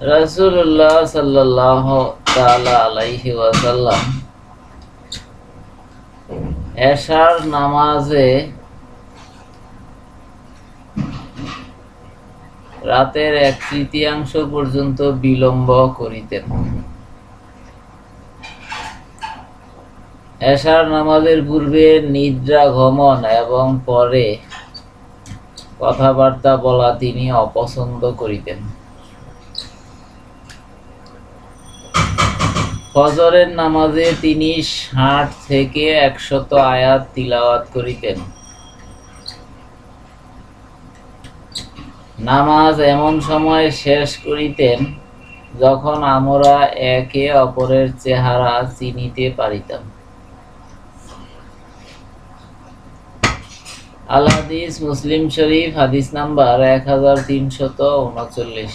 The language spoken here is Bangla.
রাসূলুল্লাহ সাল্লাল্লাহু তাআলা আলাইহি ওয়াসাল্লাম এশার নামাজে রাতের এক তৃতীয়াংশ পর্যন্ত বিলম্ব করিতেন। এশার নামাজের পূর্বে নিদ্রা গমন এবং পরে কথাবার্তা বলা তিনি অপছন্দ করিতেন। ফজরের নামাজে তিনি ষাট থেকে একশত আয়াত তিলাওয়াত করিতেন। নামাজ এমন সময় শেষ করিতেন যখন আমরা একে অপরের চেহারা চিনিতে পারিতাম। আল মুসলিম শরীফ হাদিস নাম্বার এক হাজার তিনশত উনচল্লিশ।